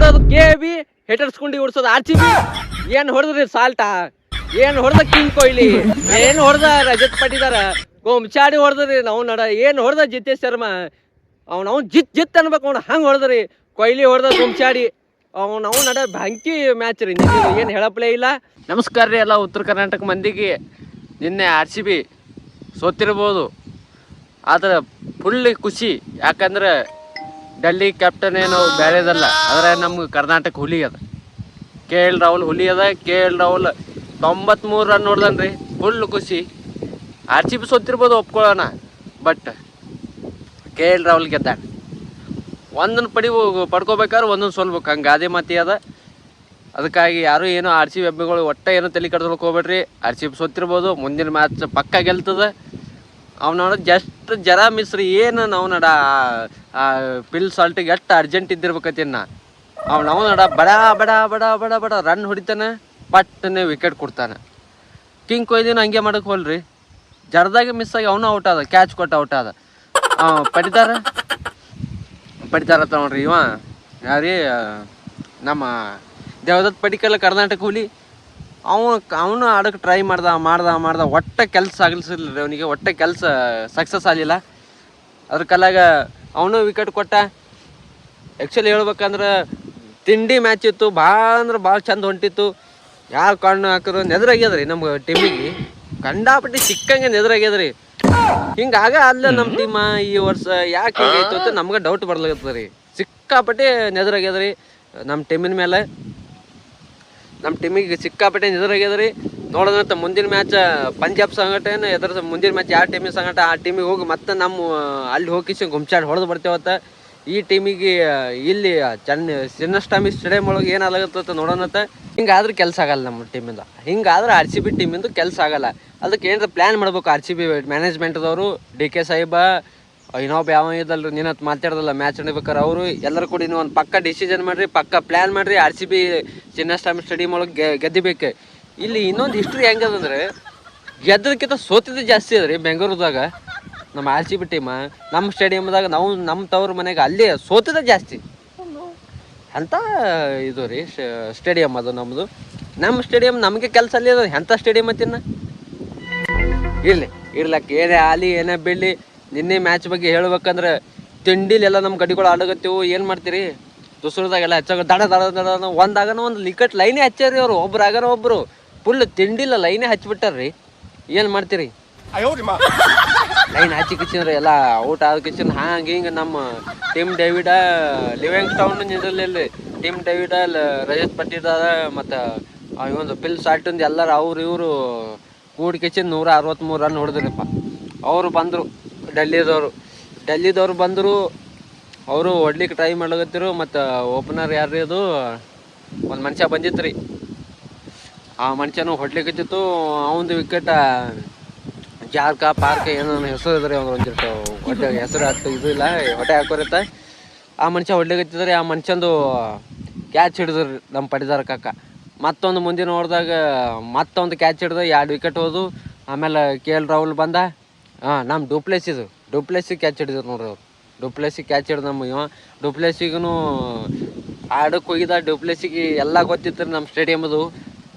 ಉಡೋದು ಕೆ ಬಿ ಹೆಟರ್ಸ್ಕೊಂಡು ಉಡ್ಸೋದು ಆರ್ ಸಿ ಬಿ ಏನ್ ಹೊಡೆದ್ರಿ ಸಾಲ್ಟ? ಏನ್ ಹೊಡೆದ ಕಿಂಗ್ ಕೊಹ್ಲಿ? ಏನ್ ಹೊಡೆದ ರಜತ್ ಪಟ್ಟಿದಾರ ಗೋಮ್ಚಾಡಿ ಹೊಡೆದ್ರಿ ನಾವು ನಡ, ಏನ್ ಹೊಡೆದ ಜಿತೇಶ್ ಶರ್ಮಾ? ಅವ್ನ, ಅವ್ನು ಜಿತ್ ಜಿತ್ ಅನ್ಬೇಕು, ಅವ್ನು ಹಂಗೆ ಹೊಡೆದ್ರಿ? ಕೊಹ್ಲಿ ಹೊಡೆದ ಗೋಮ್ಚಾಡಿ ಅವ್ನು ಅವ್ನು ನಡ ಬ್ಯಾಂಕಿ ಮ್ಯಾಚ್ ರೀ. ಏನು ಹೇಳಪ್ಲೇ ಇಲ್ಲ? ನಮಸ್ಕಾರ ರೀ ಎಲ್ಲ ಉತ್ತರ ಕರ್ನಾಟಕ ಮಂದಿಗೆ. ನಿನ್ನೆ ಆರ್ ಸಿ ಬಿ ಸೋತಿರ್ಬೋದು. ಆದ್ರೆ ಫುಲ್ ಖುಷಿ. ಯಾಕಂದ್ರೆ ಡೆಲ್ಲಿ ಕ್ಯಾಪ್ಟನ್ ಏನು ಬೇರೆದಲ್ಲ. ಆದರೆ ನಮ್ಮ ಕರ್ನಾಟಕ ಹುಲಿ ಅದ. ಕೆ ಎಲ್ ರಾಹುಲ್ ಹುಲಿ ಅದ. ಕೆ ಎಲ್ ರಾಹುಲ್ ತೊಂಬತ್ಮೂರು ರನ್ ನೋಡ್ದನ್ರಿ ಫುಲ್ ಖುಷಿ. ಆರ್ ಸಿ ಬಿ ಸೋತಿರ್ಬೋದು ಒಪ್ಕೊಳ್ಳೋಣ. ಬಟ್ ಕೆ ಎಲ್ ರಾಹುಲ್ ಗೆದ್ದ ಒಂದನ್ನು ಪಡಿ ಪಡ್ಕೋಬೇಕಾದ್ರೆ ಒಂದೊಂದು ಸೋಲ್ಬೇಕು. ಹಂಗೆ ಗಾದೆ ಮಾತಿ ಅದ. ಅದಕ್ಕಾಗಿ ಯಾರು ಏನು ಆರ್ ಸಿ ಬಿ ಅಭಿಗಳು ಒಟ್ಟ ಏನು ತಲೆ ಕಡ್ದೊಳಕ್ಕೆ ಹೋಗ್ಬೇಡ್ರಿ. ಆರ್ ಸಿ ಬಿ ಸೋತಿರ್ಬೋದು. ಮುಂದಿನ ಮ್ಯಾಚ್ ಪಕ್ಕ ಗೆಲ್ತದ. ಅವ್ನವ್ನ ಜಸ್ಟ್ ಜರ ಮಿಸ್ರಿ, ಏನು ನಾವು ಪಿಲ್ ಸಾಲ್ಟಿಗೆ ಎಷ್ಟು ಅರ್ಜೆಂಟ್ ಇದ್ದಿರ್ಬೇಕತ್ತಿನ ಅವ್ನು ನಾವು ನಡ ಬಡ ಬಡ ಬಡ ಬಡ ಬಡ ರನ್ ಹೊಡಿತಾನೆ ಪಟ್ಟನೆ ವಿಕೆಟ್ ಕೊಡ್ತಾನೆ. ಕಿಂಗ್ ಕೊಯ್ದಿನ ಹಂಗೆ ಮಾಡಕ್ಕೆ ಹೋಲ್ರಿ. ಜರದಾಗೆ ಮಿಸ್ ಆಗಿ ಅವನು ಔಟ್ ಆದ ಕ್ಯಾಚ್ ಕೊಟ್ಟ ಔಟ್ ಆದ. ಪಡಿತಾರ ಪಡಿತಾರ ನೋಡ್ರಿ ಇವ. ಯಾರೀ ನಮ್ಮ ದೇವದತ್ ಪಡಿಕಲ್ಲ ಕರ್ನಾಟಕ ಹುಲಿ. ಅವ ಅವನು ಆಡಕ್ಕೆ ಟ್ರೈ ಮಾಡ್ದ ಮಾಡ್ದ ಮಾಡ್ದ ಒಟ್ಟ ಕೆಲಸ ಆಗಲಿಸಿಲ್ಲ ಅವನಿಗೆ ಒಟ್ಟೆ ಕೆಲಸ ಸಕ್ಸಸ್ ಆಗಲಿಲ್ಲ. ಅದ್ರ ಕಲಾಗ ಅವನು ವಿಕೆಟ್ ಕೊಟ್ಟ. ಆ್ಯಕ್ಚುಲಿ ಹೇಳ್ಬೇಕಂದ್ರೆ ತಿಂಡಿ ಮ್ಯಾಚ್ ಇತ್ತು ಭಾಳ ಅಂದ್ರೆ ಭಾಳ ಚಂದ ಹೊಂಟಿತ್ತು. ಯಾರು ಕಣ್ಣು ಹಾಕಿದ್ರು ನೆದರಾಗ್ಯದ್ರಿ ನಮ್ಮ ಟೀಮಿಗೆ ಕಂಡಾಪಟ್ಟಿ ಸಿಕ್ಕಂಗೆ ನೆದರಾಗ್ಯದ್ರಿ. ಹಿಂಗಾಗ ಅಲ್ಲ ನಮ್ಮ ಟೀಮ ಈ ವರ್ಷ ಯಾಕೆ ಹಿಂಗಾಯ್ತು ಅಂತ ನಮ್ಗೆ ಡೌಟ್ ಬರ್ಲಾಗತ್ತದ ರೀ ಸಿಕ್ಕಾಪಟ್ಟೆ ನೆದರಾಗ್ಯದ್ರಿ ನಮ್ಮ ಟೀಮಿನ ಮೇಲೆ. ನಮ್ಮ ಟೀಮಿಗೆ ಸಿಕ್ಕಾಪಟ್ಟೆ ಎದುರಾಗ್ಯದ್ರಿ ನೋಡೋದಂತ ಮುಂದಿನ ಮ್ಯಾಚ್, ಪಂಜಾಬ್ ಸಂಘಟನೆ ಎದುರ ಮುಂದಿನ ಮ್ಯಾಚ್ ಯಾವ ಟೀಮಿನ ಸಂಘಟ, ಆ ಟೀಮಿಗೆ ಹೋಗಿ ಮತ್ತೆ ನಮ್ಮ ಅಲ್ಲಿ ಹೋಗಿಸಿ ಗುಮ್ಚಾಡ್ ಹೊಡೆದು ಬರ್ತೇವತ್ತ ಈ ಟೀಮಿಗೆ ಇಲ್ಲಿ ಚೆನ್ನ, ಚಿನ್ನಸ್ವಾಮಿ ಸ್ಟೇಡಿಯಂ ಒಳಗೆ ಏನಾಗತ್ತ ನೋಡೋಣತ್ತ ಹಿಂಗಾದ್ರೆ ಕೆಲಸ ಆಗಲ್ಲ ನಮ್ಮ ಟೀಮಿಂದ. ಹಿಂಗಾದ್ರೆ ಆರ್ ಸಿ ಬಿ ಟೀಮಿಂದ ಕೆಲಸ ಆಗಲ್ಲ. ಅದಕ್ಕೆ ಏನಾರ ಪ್ಲ್ಯಾನ್ ಮಾಡ್ಬೇಕು ಆರ್ ಸಿ ಬಿ ಮ್ಯಾನೇಜ್ಮೆಂಟ್ದವರು ಡಿ ಕೆ ಸಾಹಿಬ ಇನ್ನೊಬ್ಬ ಯಾವ ಇದಲ್ರಿ ನೀನು ಮಾತಾಡ್ದಲ್ಲ ಮ್ಯಾಚ್ ನಡಿಬೇಕಾರೆ. ಅವರು ಎಲ್ಲರೂ ಕೂಡ ಒಂದು ಪಕ್ಕ ಡಿಸಿಷನ್ ಮಾಡ್ರಿ, ಪಕ್ಕ ಪ್ಲ್ಯಾನ್ ಮಾಡ್ರಿ R C B Chinnaswamy stadium ಒಳಗೆ ಗೆದ್ದಿಬೇಕು. ಇಲ್ಲಿ ಇನ್ನೊಂದು ಹಿಸ್ಟ್ರಿ ಹೆಂಗದಂದ್ರೆ ಗೆದ್ದಕ್ಕಿಂತ ಸೋತಿದ್ದು ಜಾಸ್ತಿ ಅದ ರೀ ಬೆಂಗಳೂರದಾಗ. ನಮ್ಮ ಆರ್ ಸಿ ಬಿ ಟೀಮ ನಮ್ಮ ಸ್ಟೇಡಿಯಮ್ದಾಗ ನಾವು ನಮ್ಮ ತವ್ರ ಮನೆಗೆ ಅಲ್ಲಿ ಸೋತಿದ್ದ ಜಾಸ್ತಿ. ಅಂತ ಇದು ರೀ ಸ್ಟೇಡಿಯಂ ಅದು ನಮ್ಮದು ನಮ್ಮ ಸ್ಟೇಡಿಯಂ ನಮಗೆ ಕೆಲಸ ಅಲ್ಲಿ ಅದ ಎಂಥ ಸ್ಟೇಡಿಯಂ ಅಂತಿನ್ನ ಇರಲಿ, ಇರ್ಲಕ್ಕ, ಏನೇ ಆಲಿ ಏನೇ ಬೀಳಲಿ ನಿನ್ನೆ ಮ್ಯಾಚ್ ಬಗ್ಗೆ ಹೇಳ್ಬೇಕಂದ್ರೆ ತಿಂಡಿಲೆಲ್ಲ ನಮ್ಮ ಗಡಿಗಳು ಆಡಗತ್ತೀವು ಏನು ಮಾಡ್ತೀರಿ? ದುಸರದಾಗೆಲ್ಲ ಹೆಚ್ಚಾಗ ದಡ ದಡ ದಡ ಒಂದಾಗನ ಒಂದು ಲಿಕಟ್ ಲೈನೇ ಹಚ್ಚಾರಿ ಅವರು. ಒಬ್ರು ಆಗನ ಒಬ್ರು. ಫುಲ್ ತಿಂಡಿಲ್ಲ ಲೈನೇ ಹಚ್ಬಿಟ್ಟಾರ್ರಿ. ಏನು ಮಾಡ್ತೀರಿ? ಲೈನ್ ಹಚ್ಚಿ ಕಿಚ್ಚಿನ್ರಿ ಎಲ್ಲ. ಔಟ್ ಆದ ಕಿಚ್ಚಿನ. ಹಾಂಗ ಹಿಂಗೆ ನಮ್ಮ ಟೀಮ್ ಡೇವಿಡ ಲಿವಿಂಗ್ ಸ್ಟೌನ್ ನಿಂದ್ರಲ್ಲಿ ಟೀಮ್ ಡೇವಿಡ ರಜತ್ ಪಟ್ಟಿದಾರ ಮತ್ತು ಇವೊಂದು ಪಿಲ್ ಸಾಲ್ಟಿಂದ ಎಲ್ಲರೂ ಅವ್ರು ಇವರು ಕೂಡಿ ಕಿಚ್ಚಿನ ನೂರ ಅರವತ್ತ್ಮೂರು ರನ್ ಹೊಡೆದ್ರಿಪ್ಪ. ಅವರು ಬಂದರು. ಡೆಲ್ಲಿದವರು. ಡೆಲ್ಲಿದವರು ಬಂದರು, ಅವರು ಹೊಡ್ಲಿಕ್ಕೆ ಟ್ರೈ ಮಾಡ್ಲಾಗತ್ತಿರು ಮತ್ತು ಓಪನರ್ ಯಾರು ಅದು? ಒಂದು ಮನುಷ್ಯ ಬಂದಿತ್ತು ರೀ ಆ ಮನುಷ್ಯನು ಹೊಡ್ಲಿಕ್ಕತ್ತಿತ್ತು ಅವನದು ವಿಕೆಟ್ ಜಾರ್ಕ, ಪಾರ್ಕ ಏನೋ ಹೆಸರು ಇದ್ರಿ ಅವ್ರು ಒಂದಿಟ್ಟು ಹೊಟ್ಟೆ ಹೆಸರು ಹತ್ತು ಇದು ಇಲ್ಲ, ಹೊಟ್ಟೆ ಹಾಕೋರತ್ತ. ಆ ಮನುಷ್ಯ ಹೊಡ್ಲಿಕ್ಕತ್ತಿದ್ರಿ ಆ ಮನುಷ್ಯಂದು ಕ್ಯಾಚ್ ಹಿಡಿದ್ರಿ ನಮ್ಮ ಪಡಿದಾರ ಕಾಕ. ಮತ್ತೊಂದು ಮುಂದಿನ ಹೊಡೆದಾಗ ಮತ್ತೊಂದು ಕ್ಯಾಚ್ ಹಿಡ್ದು, ಎರಡು ವಿಕೆಟ್ ಹೋದು. ಆಮೇಲೆ ಕೆ ಎಲ್ ರಾಹುಲ್ ಬಂದ. ಹಾಂ ನಮ್ಮ ಡೂಪ್ಲೆಸ್ ಇದು. ಡೂಪ್ಲೆಸಿ ಕ್ಯಾಚ್ ಹಿಡಿದ್ರು ನೋಡ್ರಿ ಅವ್ರು. ಡೂಪ್ಲೆಸಿ ಕ್ಯಾಚ್ ಹಿಡ್ದು ನಮ್ಮ ಇವ. ಡೂಪ್ಲೆಸಿಗೂ ಆಡಕ್ಕೆ ಹೋಗಿದ. ಡುಪ್ಲೆಸಿಗೆ ಎಲ್ಲ ಗೊತ್ತಿತ್ತು ನಮ್ಮ ಸ್ಟೇಡಿಯಮ್ದು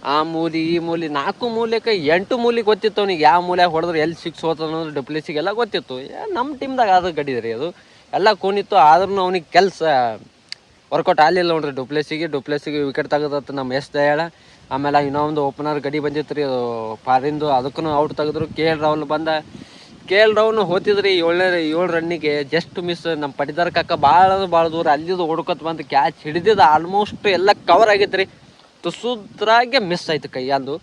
ಆ ಮೂಲಿ, ಈ ಮೂಲಿ, ನಾಲ್ಕು ಮೂಲೆಗೆ ಎಂಟು ಮೂಲಿ ಗೊತ್ತಿತ್ತು ಅವ್ನಿಗೆ. ಯಾವ ಮೂಲೆ ಹೊಡೆದ್ರೆ ಎಲ್ಲಿ ಸಿಕ್ಸ್ ಹೋತದ ಅನ್ನೋದು ಎಲ್ಲ ಗೊತ್ತಿತ್ತು. ನಮ್ಮ ಟೀಮ್ದಾಗ ಅದು ಗಡಿದ್ರಿ ಅದು. ಎಲ್ಲ ಕೂನಿತ್ತು ಆದ್ರೂ ಅವ್ನಿಗೆ ಕೆಲಸ ವರ್ಕೌಟ್ ಆಗಲಿಲ್ಲ ನೋಡ್ರಿ ಡುಪ್ಲೆಸಿಗೆ ಡುಪ್ಲೆಸಿಗೆ ವಿಕೆಟ್ ತೆಗೆದತ್ತು ನಮ್ಮ ಎಸ್ ದಯಾಳ. ಆಮೇಲೆ ಇನ್ನೊಂದು ಓಪನರ್ ಗಡಿ ಬಂದಿತ್ತು ರೀ ಅದು ಫಾರಿಂದು ಅದಕ್ಕೂ ಔಟ್ ತೆಗೆದ್ರು. ಕೆ ಎಲ್ ರಾಹುಲ್ ಬಂದ. ಕೆ ಎಲ್ ರಾಹುಲ್ ಹೋತಿದ್ರಿ ಏಳನೇ ಏಳು ರನ್ನಿಗೆ ಜಸ್ಟ್ ಮಿಸ್ ನಮ್ಮ ಪಟಿದಾರ ಕಾಕ ಭಾಳ ಭಾಳ ದೂರ ಅಲ್ಲಿದ್ದು ಹುಡುಕತ್ ಬಂದು ಕ್ಯಾಚ್ ಹಿಡಿದಿದ್ದು ಆಲ್ಮೋಸ್ಟ್ ಎಲ್ಲ ಕವರ್ ಆಗೈತೆ ರೀ ತುಸುದ್ರಾಗೆ ಮಿಸ್ ಆಯ್ತು ಕೈಯಂದು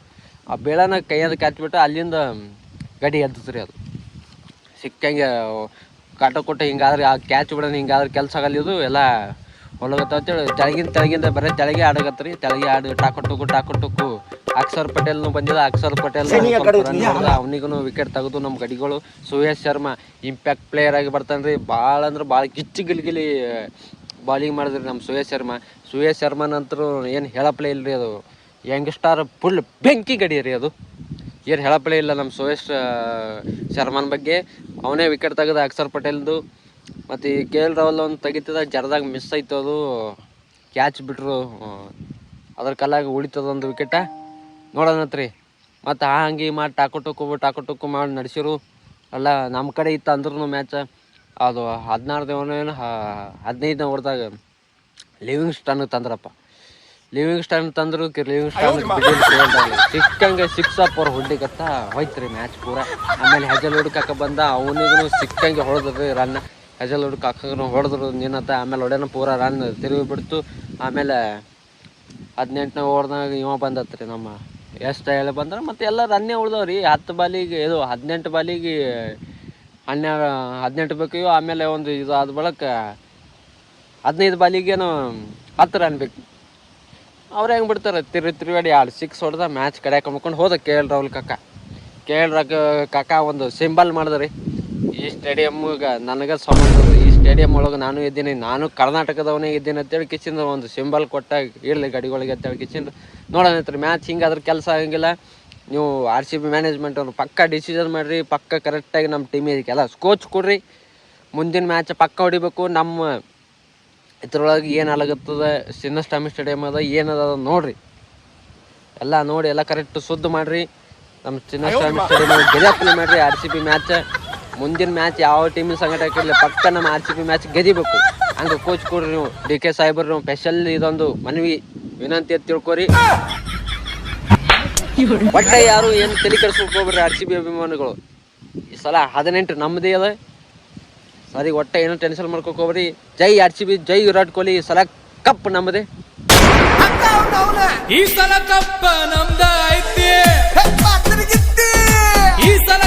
ಆ ಬೇಳನ ಕೈಯಂದು ಕ್ಯಾಚ್ ಬಿಟ್ಟು ಅಲ್ಲಿಂದ ಗಡಿ ಎದ್ದತ್ರಿ ಅದು. ಸಿಕ್ಕಂಗೆ ಕಾಟ ಕೊಟ್ಟು ಹಿಂಗಾದ್ರೆ ಆ ಕ್ಯಾಚ್ ಬಿಡೋಣ, ಹಿಂಗಾದ್ರೆ ಕೆಲಸ ಆಗಲ್ಲ ಇದು. ಎಲ್ಲ ಹೊಲಗತ್ತೇಳಿ ತೆಳಗಿನ ತೆಳಗಿಂದ ಬರೀ ತೆಳಗೆ ಆಡಕತ್ತ್ರಿ ತೆಳಗೆ ಆಡಿ ಟಾಕೊಟ್ಟುಕು ಟುಕು, ಟಾಕು ಟುಕು. ಅಕ್ಷರ್ ಪಟೇಲ್ನು ಬಂದಿದ ಅಕ್ಷರ್ ಪಟೇಲ್ ಅವನಿಗೂ ವಿಕೆಟ್ ತೆಗೆದು ನಮ್ಮ ಗಡಿಗಳು. ಸುಯೇಶ್ ಶರ್ಮಾ ಇಂಪ್ಯಾಕ್ಟ್ ಪ್ಲೇಯರ್ ಆಗಿ ಬರ್ತಾನೆ ರೀ. ಭಾಳ ಅಂದ್ರೆ ಭಾಳ ಗಿಚ್ಚಿ ಗಿಲಿಗಿಲಿ ಬಾಲಿಂಗ್ ಮಾಡಿದ್ರಿ ನಮ್ಮ ಸುಯೇಶ್ ಶರ್ಮಾ. ಸುಯೇಶ್ ಶರ್ಮಾನಂತರೂ ಏನು ಹೇಳಪ್ಲೇ ಇಲ್ರಿ ಅದು. ಯಂಗ್ ಸ್ಟಾರ್ ಫುಲ್ ಬೆಂಕಿ ಗಡಿ ರೀ ಅದು. ಏನು ಹೇಳಪ್ಲೇ ಇಲ್ಲ ನಮ್ಮ ಸುಯೇಶ್ ಶರ್ಮಾನ ಶರ್ಮಾನ್ ಬಗ್ಗೆ. ಅವನೇ ವಿಕೆಟ್ ತೆಗೆದ ಅಕ್ಷರ್ ಪಟೇಲ್ದು. ಮತ್ತು ಈ ಕೆ ಎಲ್ ರಾಹುಲ್ ಒಂದು ತೆಗಿತದ ಜರದಾಗ ಮಿಸ್ ಆಯ್ತು ಅದು. ಕ್ಯಾಚ್ ಬಿಟ್ರು ಅದ್ರ ಕಲಾಗ ಉಳಿತದೊಂದು ವಿಕೆಟ ನೋಡೋಣತ್ರಿ ಮತ್ತು ಆ ಹಂಗೆ ಮಾಡಿ ಟಾಕು ಟುಕು ಟಾಕು ಟುಕು ಮಾಡಿ ನಡೆಸಿರು. ಅಲ್ಲ ನಮ್ಮ ಕಡೆ ಇತ್ತು ಅಂದ್ರೂ ಮ್ಯಾಚ್ ಅದು ಹದಿನಾರು ದೇವನೇನು ಹದಿನೈದನೇ ಓವರ್ದಾಗ ಲಿವಿಂಗ್ ಸ್ಟನ್ ತಂದ್ರಪ್ಪ. ಲಿವಿಂಗ್ ಸ್ಟನ್ ತಂದ್ರು ಲಿವಿಂಗ್ ಸ್ಟನ್ ಸಿಕ್ಕಂಗೆ ಸಿಕ್ಸ್ ಅಪ್ ಅವ್ರ ಹೋಯ್ತು ಹೋಯ್ತ್ರಿ ಮ್ಯಾಚ್ ಪೂರ. ಆಮೇಲೆ ಹೆಜಲ್ ಹುಡುಕಾಕ ಬಂದ ಅವನಿಗೂ ಸಿಕ್ಕಂಗೆ ಹೊಡೆದ್ರಿ ರನ್. ಹೆಜಲ್ ಹುಡುಕಾಕೂ ಹೊಡೆದ್ರು ನಿನ್ನತ್ತ ಆಮೇಲೆ ಹೊಡೆನ ಪೂರ ರನ್ ತಿರುಗಿ ಬಿಡ್ತು ಆಮೇಲೆ ಹದಿನೆಂಟನೇ ಓವರ್ದಾಗ ಇವ ಬಂದತ್ರಿ ನಮ್ಮ ಎಷ್ಟು ಹೇಳಿ ಬಂದ್ರೆ ಮತ್ತೆ ಎಲ್ಲ ರನ್ನೇ ಉಳ್ದವ್ರಿ. ಹತ್ತು ಬಾಲಿಗೆ ಇದು ಹದಿನೆಂಟು ಬಾಲಿಗೆ ಹನ್ನೆರಡು, ಹದಿನೆಂಟು ಬೇಕು ಆಮೇಲೆ ಒಂದು ಇದು ಆದ ಬಳಕ ಹದಿನೈದು ಬಾಲಿಗೇನು ಹತ್ತು ರನ್ ಬೇಕು. ಅವ್ರು ಹೆಂಗೆ ಬಿಡ್ತಾರೆ? ತಿರು ತಿರುಗಾಡಿ ಎರಡು ಸಿಕ್ಸ್ ಹೊಡೆದ ಮ್ಯಾಚ್ ಕಡೆ ಮುಕ್ಕೊಂಡು ಹೋದ ಕೆ ಎಲ್ ರಾಹುಲ್ ಕಾಕ. ಕೆ ಎಲ್ ಒಂದು ಸಿಂಬಲ್ ಮಾಡಿದ್ರಿ. ಈ ಸ್ಟೇಡಿಯಮ್ಗೆ ನನಗೆ ಸಂಬಂಧ ಈ ಸ್ಟೇಡಿಯಂ ಒಳಗೆ ನಾನು ಇದ್ದೀನಿ. ನಾನು ಕರ್ನಾಟಕದವನೇ ಇದ್ದೀನಿ ಅಂತೇಳಿ ಕಿಚಿಂದ ಒಂದು ಸಿಂಬಲ್ ಕೊಟ್ಟಾಗ ಇರಲಿ ಗಡಿಗಳಿಗೆ ಅಂತೇಳಿ ಕಿಚಿಂದ ನೋಡೋಣ ಮ್ಯಾಚ್ ಹಿಂಗಾದ್ರೆ ಕೆಲಸ ಆಗಂಗಿಲ್ಲ. ನೀವು ಆರ್ ಸಿ ಬಿ ಮ್ಯಾನೇಜ್ಮೆಂಟ್ ಅವ್ರು ಪಕ್ಕ ಡಿಸಿಷನ್ ಮಾಡಿರಿ ಪಕ್ಕ ಕರೆಕ್ಟಾಗಿ ನಮ್ಮ ಟೀಮಿಗೆ ಎಲ್ಲ ಕೋಚ್ ಕೊಡ್ರಿ. ಮುಂದಿನ ಮ್ಯಾಚ್ ಪಕ್ಕ ಹೊಡಿಬೇಕು. ನಮ್ಮ ಇದ್ರೊಳಗೆ ಏನು ಅಲಾಗತ್ತದ ಚಿನ್ನಸ್ವಾಮಿ ಸ್ಟೇಡಿಯಮ್ ಅದ ಏನದ ಅದ ನೋಡ್ರಿ. ಎಲ್ಲ ನೋಡಿ ಎಲ್ಲ ಕರೆಕ್ಟ್ ಸುದ್ದು ಮಾಡ್ರಿ. ನಮ್ಮ ಚಿನ್ನಸ್ವಾಮಿ ಸ್ಟೇಡಿಯಮ್ ಗೆದಪ್ಲಿ ಮಾಡ್ರಿ ಆರ್ ಸಿ ಬಿ ಮ್ಯಾಚ್ ಮುಂದಿನ ಮ್ಯಾಚ್ ಯಾವ ಟೀಮಿನ ಸಂಗಟ ಹಾಕಿರಲಿ ಪಕ್ಕ ನಮ್ಮ ಆರ್ ಸಿ ಬಿ ಮ್ಯಾಚ್ ಗೆದಿಬೇಕು. ಹಂಗೆ ಕೋಚ್ ಕೊಡ್ರಿ ನೀವು ಡಿ ಕೆ ಸಾಹೇಬ್ರು ನೀವು ಸ್ಪೆಷಲ್ ಇದೊಂದು ಮನವಿ ವಿನಂತಿ ಅಂತ ತಿಳ್ಕೊರಿ. ಬಟ್ಟೆ ಯಾರು ಏನು ತಲೆ ಕೆಡಿಸ್ಬೇಕು ಹೋಗ್ಬೇಡ್ರಿ ಆರ್ ಸಿ ಬಿ ಅಭಿಮಾನಿಗಳು. ಈ ಸಲ ಹದಿನೆಂಟು ನಮ್ಮದೇ ಅದ. ಸರಿ ಒಟ್ಟೆ ಏನೋ ಟೆನ್ಷನ್ ಮಾಡ್ಕೋಕ್ ಹೋಗ್ರಿ ಜೈ ಆರ್ ಸಿ ಬಿ ಜೈ ವಿರಾಟ್ ಕೊಹ್ಲಿ ಈ ಸಲ ಕಪ್ ನಮ್ಮದೇ ಈ ಸಲ ಕಪ್ಪ ನಮ್ದ ಐತಿ. ಈ ಸಲ